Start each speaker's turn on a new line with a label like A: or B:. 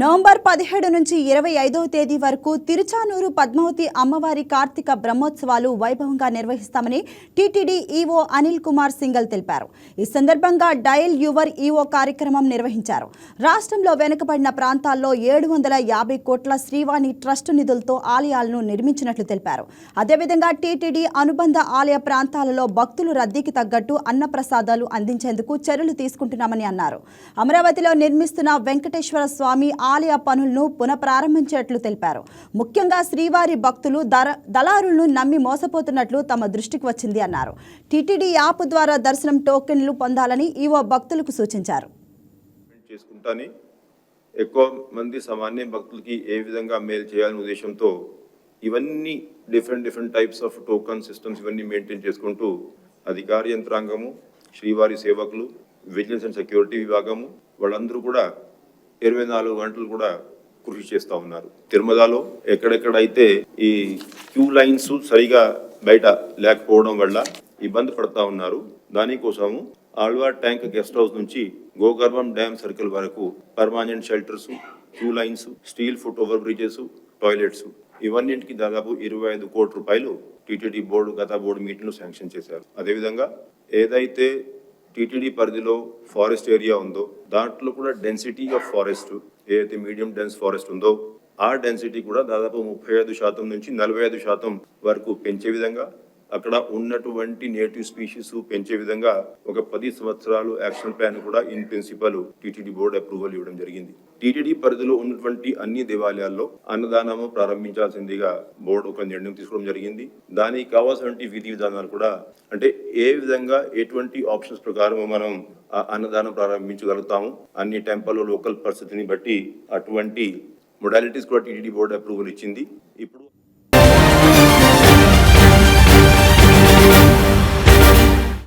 A: November పదిహేడు నుంచి ఇరవై ఐదవ తేదీ వరకు తిరుచానూరు పద్మావతి అమ్మవారి కార్తీక బ్రహ్మోత్సవాలు వైభవంగా నిర్వహిస్తామని టీటీడీ ఈవో అనిల్ కుమార్ సింగల్ తెలిపారు. ఈ సందర్భంగా డయల్ యువర్ ఈవో కార్యక్రమం నిర్వహించారు. రాష్ట్రంలో వెనుకబడిన ప్రాంతాల్లో ఏడు వందల యాభై కోట్ల శ్రీవాణి ట్రస్ట్ నిధులతో ఆలయాలను నిర్మించినట్లు తెలిపారు. అదేవిధంగా టీటీడీ అనుబంధ ఆలయ ప్రాంతాలలో భక్తులు రద్దీకి తగ్గట్టు అన్నప్రసాదాలు అందించేందుకు చర్యలు తీసుకుంటున్నామని అన్నారు. అమరావతిలో నిర్మిస్తున్న వెంకటేశ్వర స్వామి ఆలయ పనులను పునఃప్రారంభించినట్లు తెలిపారు. ముఖ్యంగా శ్రీవారి భక్తులు దర దళారులను నమ్మి మోసపోతున్నట్లు తమ దృష్టికి వచ్చింది అన్నారు. టీటీడీ యాప్ ద్వారా దర్శనం టోకెన్లు పొందాలని ఈవో భక్తులకు సూచించారు.
B: చేసుకుంటాని. ఎక్కువ మంది సామాన్య భక్తులకి ఏ విధంగా మేలు చేయాలనే ఉద్దేశంతో ఇవన్నీ different different types of token systems ఇవన్నీ మెయింటైన్ చేసుకుంటూ అధికార యంత్రాంగము శ్రీవారి సేవకులు విజిలెన్స్ అండ్ సెక్యూరిటీ విభాగము వాళ్ళందరూ కూడా ఇరవై నాలుగు గంటలు కూడా కృషి చేస్తూ ఉన్నారు. తిరుమలలో ఎక్కడెక్కడైతే ఈ క్యూ లైన్స్ సరిగా బయట లేకపోవడం వల్ల ఇబ్బంది పడతా ఉన్నారు. దానికోసము ఆళ్వార్ ట్యాంక్ గెస్ట్ హౌస్ నుంచి గోగర్భం డ్యామ్ సర్కిల్ వరకు permanent shelters queue lines steel foot over bridges toilets ఇవన్నింటికి దాదాపు ఇరవై ఐదు కోట్ల రూపాయలు టీటీడీ బోర్డు గత బోర్డు మీటింగ్లో శాంక్షన్ చేశారు. అదేవిధంగా ఏదైతే టీటీడీ పరిధిలో ఫారెస్ట్ ఏరియా ఉందో దాంట్లో కూడా డెన్సిటీ ఆఫ్ ఫారెస్ట్ ఏదైతే మీడియం డెన్స్ ఫారెస్ట్ ఉందో ఆ డెన్సిటీ కూడా దాదాపు ముప్పై ఐదు శాతం నుంచి నలభై ఐదు శాతం వరకు పెంచే విధంగా అక్కడ ఉన్నటువంటి నేటివ్ స్పీషీస్ పెంచే విధంగా ఒక పది సంవత్సరాలు యాక్షన్ ప్లాన్ కూడా in principle TTD board approval ఇవ్వడం జరిగింది. టీటీడీ పరిధిలో ఉన్నటువంటి అన్ని దేవాలయాల్లో అన్నదానము ప్రారంభించాల్సిందిగా బోర్డు ఒక నిర్ణయం తీసుకోవడం జరిగింది. దానికి కావాల్సినటువంటి విధి విధానాలు కూడా అంటే ఏ విధంగా ఎటువంటి ఆప్షన్స్ ప్రకారం మనం ఆ అన్నదానం ప్రారంభించగలుగుతాము అన్ని టెంపుల్ లోకల్ పరిస్థితిని బట్టి అటువంటి మొడాలిటీస్ కూడా టీటీడీ బోర్డు అప్రూవల్ ఇచ్చింది. ఇప్పుడు